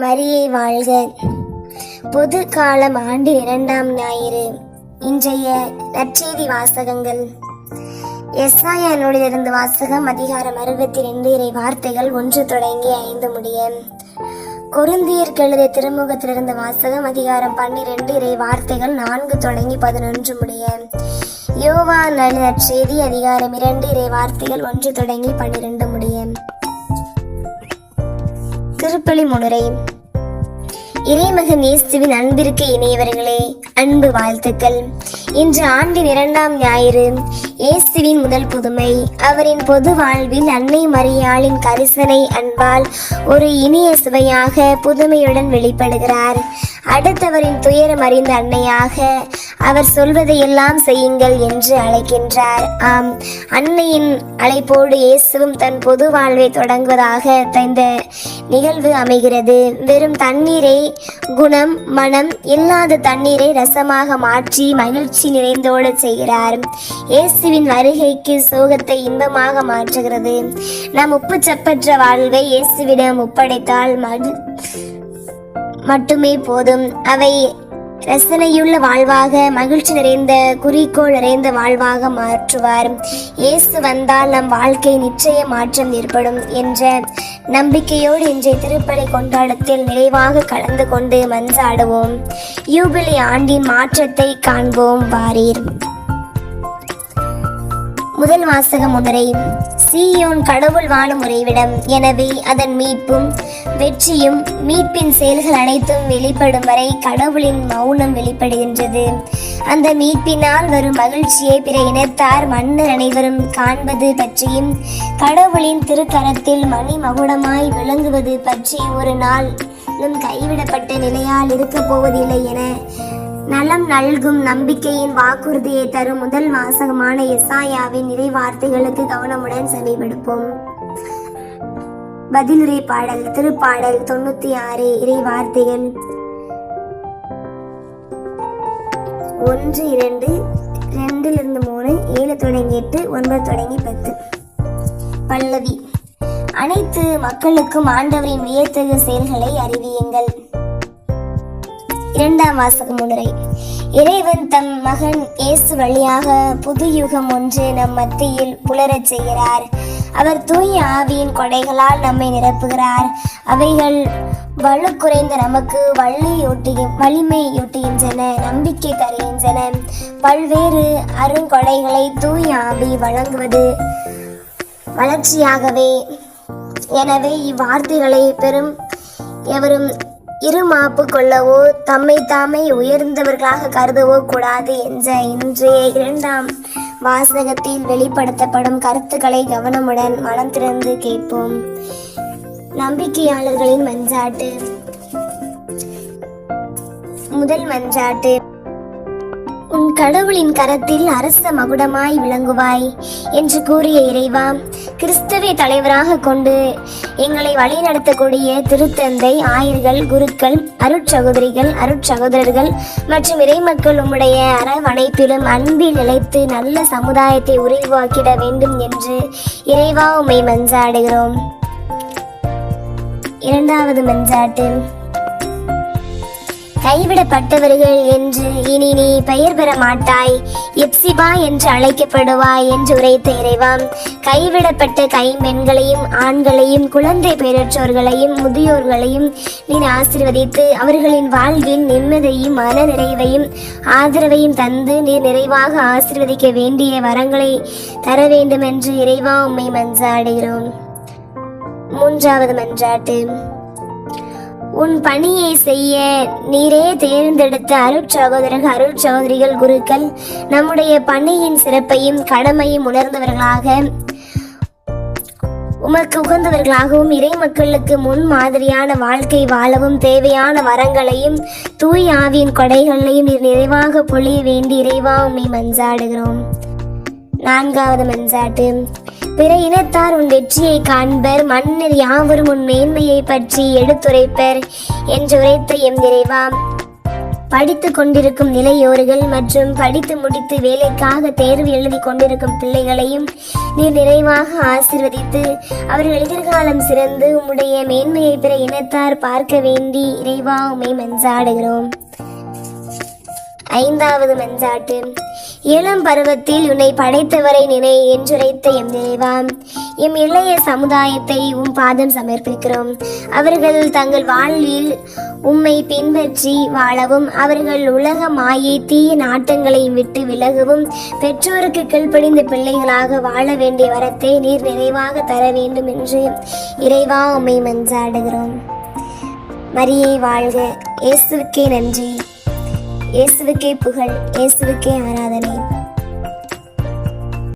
மரியை வாழ்க. பொது காலம் ஆண்டு இரண்டாம் ஞாயிறு. இன்றைய நற்செய்தி வாசகங்கள். எஸ்ஆயா நூலிலிருந்து வாசகம் அதிகாரம் அறுபத்தி ரெண்டு இறை வார்த்தைகள் ஒன்று தொடங்கி ஐந்து முடிய. கொருந்தியர் கழுதை திருமுகத்திலிருந்து வாசகம் அதிகாரம் பன்னிரெண்டு இறை வார்த்தைகள் நான்கு தொடங்கி பதினொன்று முடிய. யோவா நற்செய்தி அதிகாரம் இரண்டு இறை வார்த்தைகள் ஒன்று தொடங்கி பன்னிரண்டு முடிய. திருப்பலி முன்னுரை இறைமகன் இயேசுவின் அன்பிற்கு இணையவர்களே அன்பு வாழ்த்துக்கள். இன்று ஆண்டின் இரண்டாம் ஞாயிறு இயேசுவின் முதல் புதுமை. அவரின் பொது வாழ்வில் அன்னை மரியாளின் கரிசனை அன்பால் ஒரு இனிய சுவையாக புதுமையுடன் வெளிப்படுகிறார். அடுத்தவரின் துயரம் அறிந்த அன்னையாக அவர் சொல்வதையெல்லாம் செய்யுங்கள் என்று அழைக்கின்றார். ஆம் அன்னையின் அழைப்போடு இயேசுவும் தன் பொது வாழ்வை தொடங்குவதாக இந்த நிகழ்வு அமைகிறது. வெறும் தண்ணீரை குணம் மனம் இல்லாத தண்ணீரை ரசமாக மாற்றி மகிழ்ச்சி நிறைந்தோட செய்கிறார். இயேசுவின் வருகைக்கு சோகத்தை இன்பமாக மாற்றுகிறது. நாம் உப்பு சப்பற்ற வாழ்வை இயேசுவிடம் ஒப்படைத்தால் மட்டுமே போதும். அவை ரசனையுள்ள வாழ்வாக மகிழ்ச்சி நிறைந்த குறிக்கோள் நிறைந்த வாழ்வாக மாற்றுவார். இயேசு வந்தால் நம் வாழ்க்கை நிச்சய மாற்றம் ஏற்படும் என்ற நம்பிக்கையோடு இன்றைய திருப்பலி கொண்டாட்டத்தில் நிறைவாக கலந்து கொண்டு மன்றாடுவோம். யூபிலி ஆண்டின் மாற்றத்தை காண்போம் வாரீர். முதல் வாசக முன்னுரை சீயோன் கடவுள் வாழும் உறைவிடம். எனவே அதன் மீட்பும் வெற்றியும் மீட்பின் செயல்கள் அனைத்தும் வெளிப்படும் வரை கடவுளின் மௌனம் வெளிப்படுகின்றது. அந்த மீட்பினால் வரும் மகிழ்ச்சியை பிற இனத்தார் மன்னர் அனைவரும் காண்பது பற்றியும் கடவுளின் திருக்கரத்தில் மணி மகுடமாய் விளங்குவது பற்றி ஒரு நாள் கைவிடப்பட்ட நிலையால் இருக்கப் போவதில்லை என நலம் நல்கும் நம்பிக்கையின் வாக்குறுதியை தரும் முதல் வாசகமான எஸ்ஆயாவின் இறை வார்த்தைகளுக்கு கவனமுடன் செவிமடுப்போம். பதிலுரை பாடல் திருப்பாடல் தொண்ணூத்தி ஆறு இறை வார்த்தைகள். ஒன்று இரண்டு ரெண்டுல இருந்து மூணு ஏழு தொடங்கி எட்டு ஒன்பது தொடங்கி பத்து. பல்லவி அனைத்து மக்களுக்கும் ஆண்டவரின் வியத்தகு செயல்களை அறிவியுங்கள். இரண்டாம் வாசகம் முன்னுரை இறைவன் தம் மகன் இயேசு வழியாக புது யுகம் ஒன்று நம் மத்தியில் புலரச் செய்கிறார். அவர் தூய ஆவியின் கொடைகளால் நம்மை நிரப்புகிறார். அவைகள் வலு குறைந்த நமக்கு வள்ளியூட்டி வலிமையூட்டுகின்றன நம்பிக்கை தருகின்றன. பல்வேறு அருங்கொடைகளை தூய ஆவி வழங்குவது வளர்ச்சியாகவே. எனவே இவ்வார்த்தைகளை பெரும் எவரும் இருமாப்பு கொள்ளவோ தம்மை தாமே உயர்ந்தவர்களாக கருதவோ கூடாது என்ற இன்றைய இரண்டாம் வாசகத்தில் வெளிப்படுத்தப்படும் கருத்துக்களை கவனமுடன் மனம் திறந்து கேட்போம். நம்பிக்கையாளர்களின் மஞ்சாட்டு முதல் மஞ்சாட்டு கடவுளின் கரத்தில் அரச மகுடமாய் விளங்குவாய் என்று கூறிய இறைவா கிறிஸ்தவ தலைவராக கொண்டு எங்களை வழிநடத்தக்கூடிய திருத்தந்தை ஆயர்கள் குருக்கள் அருட்சகோதரிகள் அருட்சகோதரர்கள் மற்றும் இறைமக்கள் உம்முடைய அரவணைப்பிலும் அன்பில் நிலைத்து நல்ல சமுதாயத்தை உருவாக்கிட வேண்டும் என்று இறைவா உம்மை மன்றாடுகிறோம். இரண்டாவது மன்றாட்டு கைவிடப்பட்டவர்கள் என்று இனி நீ பெயர் பெற மாட்டாய். எப்சிபா என்று அழைக்கப்படுவாய் என்று உரைத்த இறைவாம் கைவிடப்பட்ட கைம்பெண்களையும் ஆண்களையும் குழந்தை பெயரற்றோர்களையும் முதியோர்களையும் நீ ஆசிர்வதித்து அவர்களின் வாழ்வின் நிம்மதியையும் மன நிறைவையும் ஆதரவையும் தந்து நீர் நிறைவாக ஆசிர்வதிக்க வேண்டிய வரங்களை தர வேண்டும் என்று இறைவா உம்மை மன்றாடுகிறோம். மூன்றாவது மன்றாட்டு. உன் பணியை செய்ய நீரே தேர்ந்தெடுத்த அருட்சகோதரர்கள் அருட்சகோதரிகள் குருக்கள் நம்முடைய பணியின் சிறப்பையும் கடமையும் உணர்ந்தவர்களாக உமக்கு உகந்தவர்களாகவும் இறை மக்களுக்கு முன் மாதிரியான வாழ்க்கை வாழவும் தேவையான வரங்களையும் தூய் ஆவியின் கொடைகளையும் நிறைவாக பொழிய வேண்டி இறைவா உண்மை மஞ்சாடுகிறோம் நான்காவது மஞ்சாட்டு பிற இனத்தார் உன் வெற்றியை காண்பர். மன்னர் யாவரும் உன் மேன்மையை பற்றி எடுத்துரைப்பர் என்று உரைத்த எம் நிறைவாம் படித்து கொண்டிருக்கும் நிலையோர்கள் மற்றும் படித்து முடித்து வேலைக்காக தேர்வு எழுதி கொண்டிருக்கும் பிள்ளைகளையும் நீர் நிறைவாக ஆசிர்வதித்து அவர்கள் எதிர்காலம் சிறந்து உம்முடைய மேன்மையை பிற இனத்தார் பார்க்க வேண்டி இறைவா உமை மன்றாடுகிறோம். ஐந்தாவது மஞ்சாட்டு இளம் பருவத்தில் உன்னை படைத்தவரை நினை என்றுரைத்த எம் நினைவா எம் இளைய சமுதாயத்தை உம் பாதம் சமர்ப்பிக்கிறோம். அவர்கள் தங்கள் வாழ்வில் உம்மை பின்பற்றி வாழவும் அவர்கள் உலக மாயை தீய நாட்டங்களை விட்டு விலகவும் பெற்றோருக்கு கீழ்ப்படிந்த பிள்ளைகளாக வாழ வேண்டிய வரத்தை நீர் நிறைவாக தர வேண்டும் என்று இறைவா உம்மை மன்றாடுகிறோம். மரியை வாழ்க. இயேசுக்கே நன்றி. இயேசுவுக்கே புகழ் இயேசுவுக்கே ஆராதனை.